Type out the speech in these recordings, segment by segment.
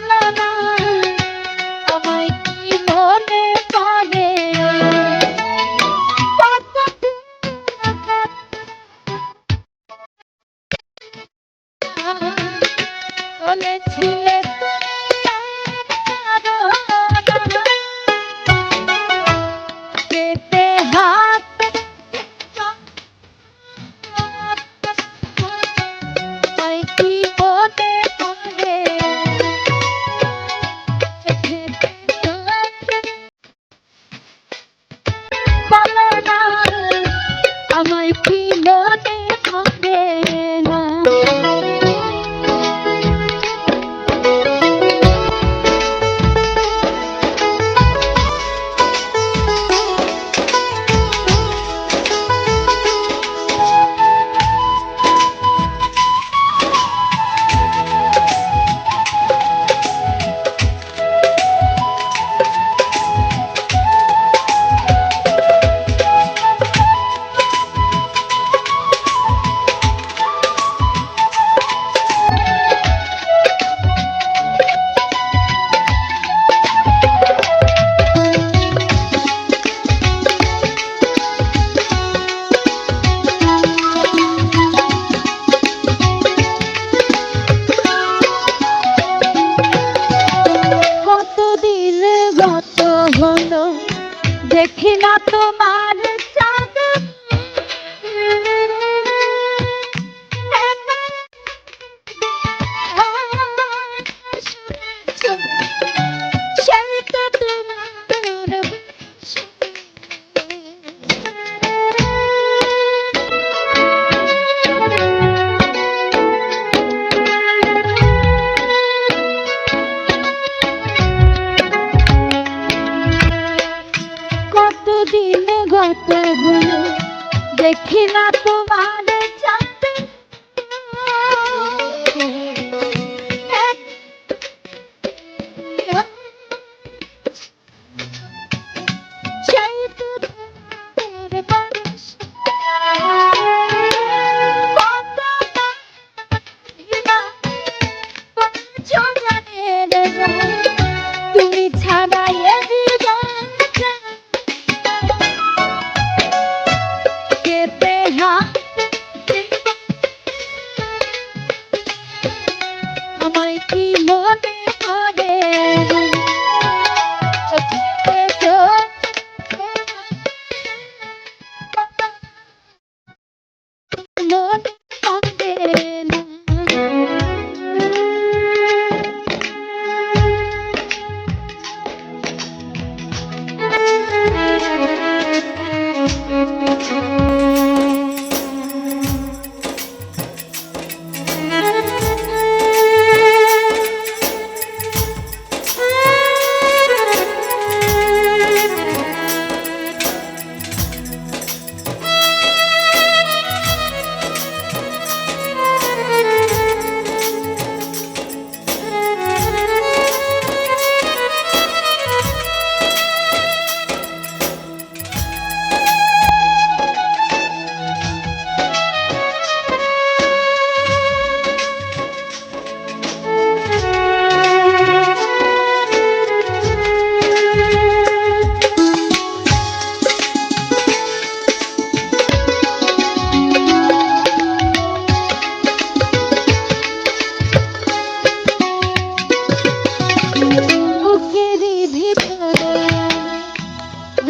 না দেখি না তোমার চাঁদ Thank you. দেখি না তোমার চাঁদে তুমি ছাড়াই Thank you.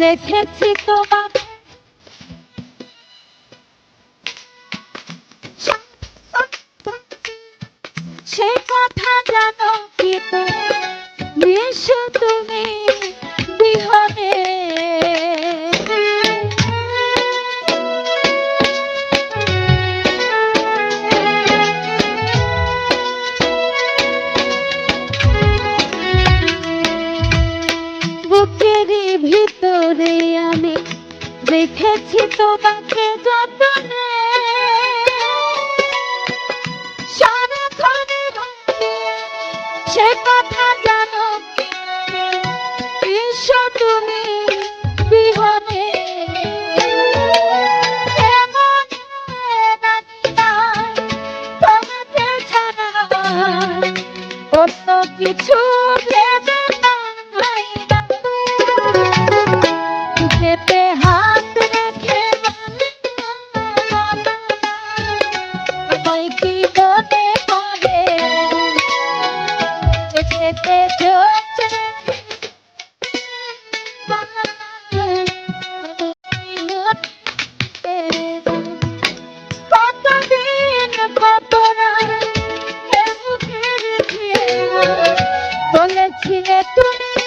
দেখেছি তোমাকে। সে কথা জানো কি নিশো তুমি তোমাকে যতনে সারাক্ষণে সে কথা ছাড়া অন্য কিছু তুমি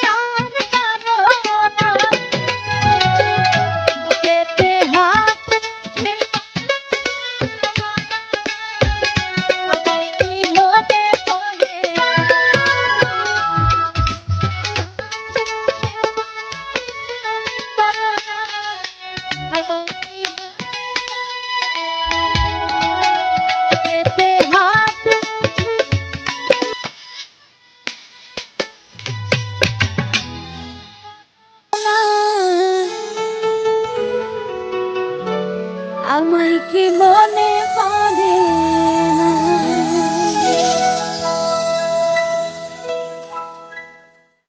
আমায় কি মনে